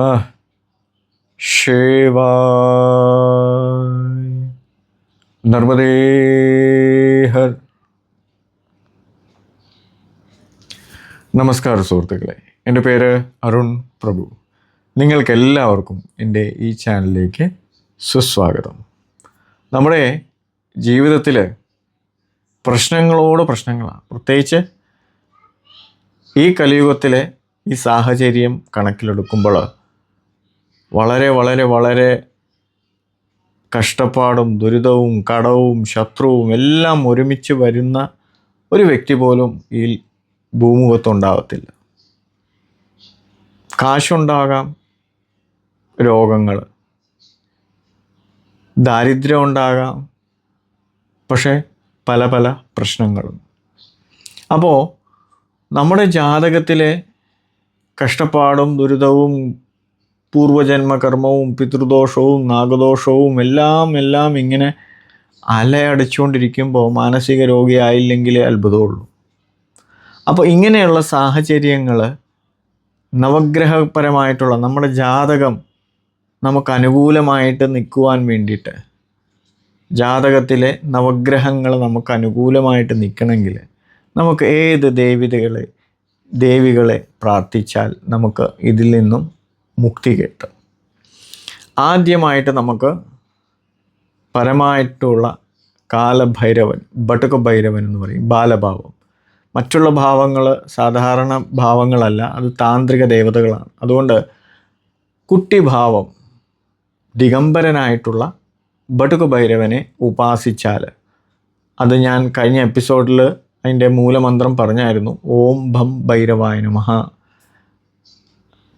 നമ ശിവായ. നർമ്മദേ ഹർ നമസ്കാരം സുഹൃത്തുക്കളെ. എന്റെ പേര് അരുൺ പ്രഭു. നിങ്ങൾക്കെല്ലാവർക്കും എന്റെ ഈ ചാനലിലേക്ക് സുസ്വാഗതം. നമ്മുടെ ജീവിതത്തിൽ പ്രശ്നങ്ങളോട് പ്രശ്നങ്ങളാണ്. പ്രത്യേകിച്ച് ഈ കലിയുഗത്തിലെ ഈ സാഹചര്യം കണക്കിലെടുക്കുമ്പോൾ വളരെ വളരെ വളരെ കഷ്ടപ്പാടും ദുരിതവും കടവും ശത്രുവും എല്ലാം ഒരുമിച്ച് വരുന്ന ഒരു വ്യക്തി പോലും ഈ ഭൂമുഖത്തുണ്ടാകത്തില്ല. കാശുണ്ടാകാം രോഗങ്ങൾ. ദാരിദ്ര്യം ഉണ്ടാകാം പക്ഷേ പല പല പ്രശ്നങ്ങളും. അപ്പോൾ നമ്മുടെ ജാതകത്തിലെ കഷ്ടപ്പാടും ദുരിതവും പൂർവജന്മകർമ്മവും പിതൃദോഷവും നാഗദോഷവും എല്ലാം എല്ലാം ഇങ്ങനെ അലയടിച്ചുകൊണ്ടിരിക്കുമ്പോൾ മാനസിക രോഗിയായില്ലെങ്കിലേ അത്ഭുതമുള്ളൂ. അപ്പോൾ ഇങ്ങനെയുള്ള സാഹചര്യങ്ങൾ നവഗ്രഹപരമായിട്ടുള്ള നമ്മുടെ ജാതകം നമുക്ക് അനുകൂലമായിട്ട് നിൽക്കുവാൻ വേണ്ടിയിട്ട് ജാതകത്തിലെ നവഗ്രഹങ്ങൾ നമുക്ക് അനുകൂലമായിട്ട് നിൽക്കണമെങ്കിൽ നമുക്ക് ഏത് ദേവിതകളെ ദേവികളെ പ്രാർത്ഥിച്ചാൽ നമുക്ക് ഇതിൽ നിന്നും മുക്തി കിട്ടും ആദ്യമായിട്ട് നമുക്ക് പരമായിട്ടുള്ള കാലഭൈരവൻ ബട്ടുക ഭൈരവൻ എന്ന് പറയും ബാലഭാവം. മറ്റുള്ള ഭാവങ്ങൾ സാധാരണ ഭാവങ്ങളല്ല അത് താന്ത്രിക ദേവതകളാണ്. അതുകൊണ്ട് കുട്ടിഭാവം ദിഗംബരനായിട്ടുള്ള ബട്ടുക ഭൈരവനെ ഉപാസിച്ചാൽ അത് ഞാൻ കഴിഞ്ഞ എപ്പിസോഡിൽ അതിന്റെ മൂലമന്ത്രം പറഞ്ഞായിരുന്നു ഓം ഭം ഭൈരവായ നമഃ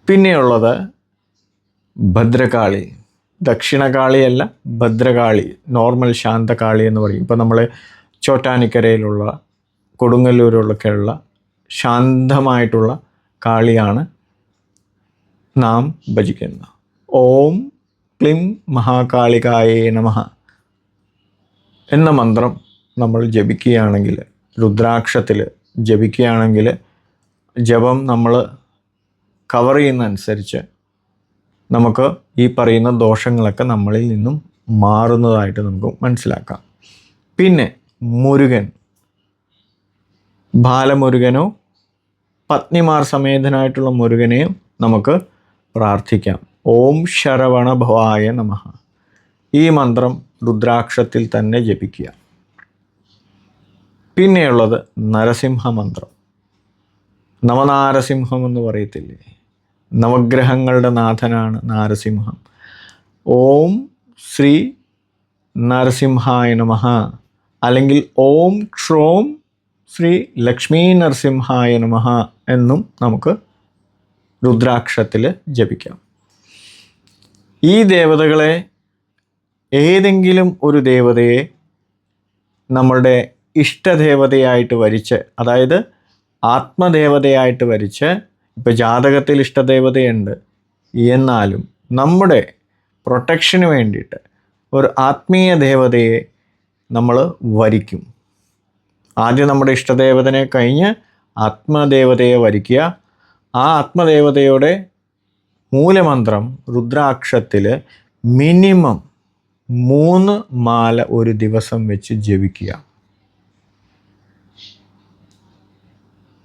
പിന്നെയുള്ളത് ഭദ്രകാളി. ദക്ഷിണകാളിയല്ല ഭദ്രകാളി. നോർമൽ ശാന്തകാളി എന്ന് പറയും. ഇപ്പം നമ്മൾ ചോട്ടാനിക്കരയിലുള്ള കൊടുങ്ങല്ലൂരിലൊക്കെയുള്ള ശാന്തമായിട്ടുള്ള കാളിയാണ് നാം ഭജിക്കുന്നത്. ഓം ക്ലിം മഹാകാളികായേ നമ എന്ന മന്ത്രം നമ്മൾ ജപിക്കുകയാണെങ്കിൽ രുദ്രാക്ഷത്തിൽ ജപിക്കുകയാണെങ്കിൽ ജപം നമ്മൾ കവർ ചെയ്യുന്നതനുസരിച്ച് നമുക്ക് ഈ പറയുന്ന ദോഷങ്ങളൊക്കെ നമ്മളിൽ നിന്നും മാറുന്നതായിട്ട് നമുക്ക് മനസ്സിലാക്കാം. പിന്നെ മുരുകൻ. ബാലമുരുകനോ പത്നിമാർ സമേതനായിട്ടുള്ള മുരുകനെയും നമുക്ക് പ്രാർത്ഥിക്കാം. ഓം ശരവണ ഭവായ നമ. ഈ മന്ത്രം രുദ്രാക്ഷത്തിൽ തന്നെ ജപിക്കുക. പിന്നെയുള്ളത് നരസിംഹ മന്ത്രം നവനാരസിംഹം എന്ന് പറയത്തില്ലേ? നവഗ്രഹങ്ങളുടെ നാഥനാണ് നാരസിംഹം. ഓം ശ്രീ നരസിംഹായ നമഃ. അല്ലെങ്കിൽ ഓം ക്ഷോം ശ്രീ ലക്ഷ്മീ നരസിംഹായ നമഃ എന്നും നമുക്ക് രുദ്രാക്ഷത്തിൽ ജപിക്കാം. ഈ ദേവതകളെ ഏതെങ്കിലും ഒരു ദേവതയെ നമ്മളുടെ ഇഷ്ടദേവതയായിട്ട് വരിച്ച് അതായത് ആത്മദേവതയായിട്ട് വരിച്ച് ഇപ്പോൾ ജാതകത്തിൽ ഇഷ്ടദേവതയുണ്ട്. എന്നാലും നമ്മുടെ പ്രൊട്ടക്ഷന് വേണ്ടിയിട്ട് ഒരു ആത്മീയ ദേവതയെ നമ്മൾ വരിക്കും. ആദ്യം നമ്മുടെ ഇഷ്ടദേവതനെ കഴിഞ്ഞ് ആത്മദേവതയെ വരിക്കുക. ആ ആത്മദേവതയുടെ മൂലമന്ത്രം രുദ്രാക്ഷത്തിൽ മിനിമം മൂന്ന് മാല ഒരു ദിവസം വെച്ച് ജപിക്കുക.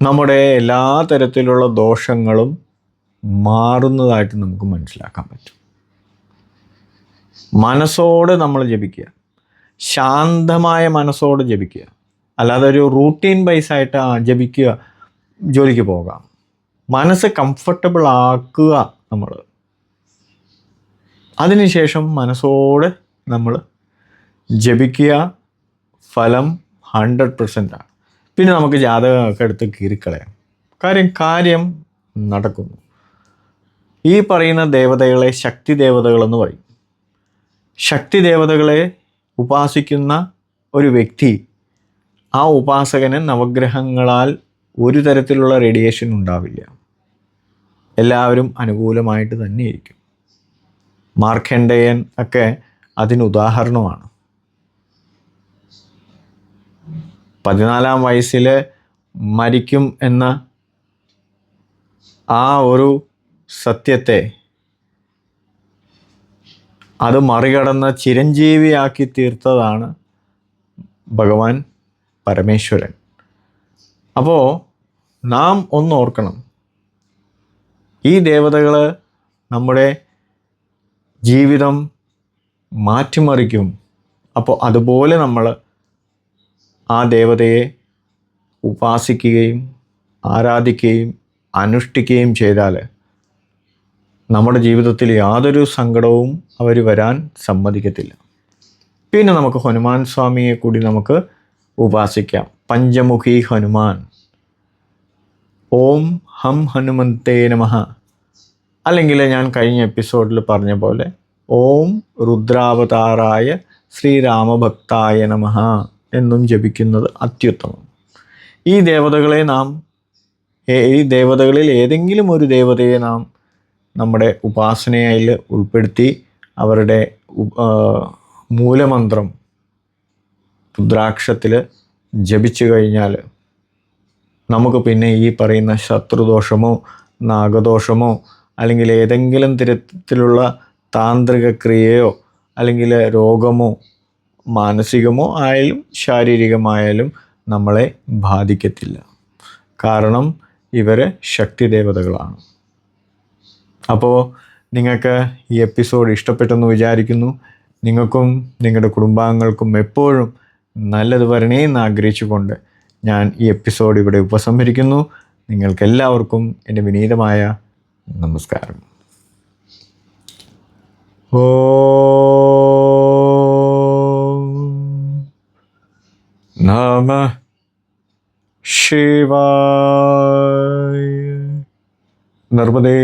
നമ്മുടെ എല്ലാ തരത്തിലുള്ള ദോഷങ്ങളും മാറുന്നതായിട്ട് നമുക്ക് മനസ്സിലാക്കാൻ പറ്റും. മനസ്സോടെ നമ്മൾ ജപിക്കുക. ശാന്തമായ മനസ്സോടെ ജപിക്കുക. അല്ലാതെ ഒരു റൂട്ടീൻ ബേസ് ആയിട്ട് ജപിക്കുക ജോലിക്ക് പോകാം. മനസ്സ് കംഫർട്ടബിൾ ആക്കുക നമ്മൾ അതിനുശേഷം മനസ്സോടെ നമ്മൾ ജപിക്കുക. ഫലം ഹൺഡ്രഡ് പെർസെന്റ് ആണ്. പിന്നെ നമുക്ക് ജാതകമൊക്കെ എടുത്ത് കീറിക്കളയാം. കാര്യം കാര്യം നടക്കുന്നു. ഈ പറയുന്ന ദേവതകളെ ശക്തി ദേവതകളെന്ന് പറയും. ശക്തി ദേവതകളെ ഉപാസിക്കുന്ന ഒരു വ്യക്തി ആ ഉപാസകന് നവഗ്രഹങ്ങളാൽ ഒരു തരത്തിലുള്ള റേഡിയേഷൻ ഉണ്ടാവില്ല. എല്ലാവരും അനുകൂലമായിട്ട് തന്നെ ഇരിക്കും മാർക്കണ്ഡേയൻ ഒക്കെ അതിന് ഉദാഹരണമാണ്. പതിനാലാം വയസ്സിൽ മരിക്കും എന്ന ആ ഒരു സത്യത്തെ അത് മറികടന്ന് ചിരഞ്ജീവിയാക്കി തീർത്തതാണ് ഭഗവാൻ പരമേശ്വരൻ. അപ്പോൾ നാം ഒന്ന് ഓർക്കണം. ഈ ദേവതകൾ നമ്മുടെ ജീവിതം മാറ്റിമറിക്കും. അപ്പോൾ അതുപോലെ നമ്മൾ ആ ദേവതയെ ഉപാസിക്കുകയും ആരാധിക്കുകയും അനുഷ്ഠിക്കുകയും ചെയ്താൽ നമ്മുടെ ജീവിതത്തിൽ യാതൊരു സങ്കടവും അവർ വരാൻ സമ്മതിക്കത്തില്ല. പിന്നെ നമുക്ക് ഹനുമാൻ സ്വാമിയെ കൂടി നമുക്ക് ഉപാസിക്കാം. പഞ്ചമുഖി ഹനുമാൻ. ഓം ഹം ഹനുമന്തേ നമഃ. അല്ലെങ്കിൽ ഞാൻ കഴിഞ്ഞ എപ്പിസോഡിൽ പറഞ്ഞ പോലെ ഓം രുദ്രാവതാറായ ശ്രീരാമഭക്തായ നമഃ. എന്നും ജപിക്കുന്നത് അത്യുത്തമം. ഈ ദേവതകളെ നാം ഈ ദേവതകളിൽ ഏതെങ്കിലും ഒരു ദേവതയെ നാം നമ്മുടെ ഉപാസനയിൽ ഉൾപ്പെടുത്തി അവരുടെ മൂലമന്ത്രം രുദ്രാക്ഷത്തിൽ ജപിച്ചു കഴിഞ്ഞാൽ നമുക്ക് പിന്നെ ഈ പറയുന്ന ശത്രുദോഷമോ നാഗദോഷമോ അല്ലെങ്കിൽ ഏതെങ്കിലും തരത്തിലുള്ള താന്ത്രിക ക്രിയയോ അല്ലെങ്കിൽ രോഗമോ മാനസികമോ ആയാലും ശാരീരികമായാലും നമ്മളെ ബാധിക്കത്തില്ല. കാരണം ഇവർ ശക്തി ദേവതകളാണ്. അപ്പോൾ നിങ്ങൾക്ക് ഈ എപ്പിസോഡ് ഇഷ്ടപ്പെട്ടെന്ന് വിചാരിക്കുന്നു. നിങ്ങൾക്കും നിങ്ങളുടെ കുടുംബാംഗങ്ങൾക്കും എപ്പോഴും നല്ലത് വരണേ എന്ന് ആഗ്രഹിച്ചുകൊണ്ട് ഞാൻ ഈ എപ്പിസോഡ് ഇവിടെ ഉപസംഹരിക്കുന്നു. നിങ്ങൾക്കെല്ലാവർക്കും എന്റെ വിനീതമായ നമസ്കാരം. ഓം ശിവായ നർമ്മദേ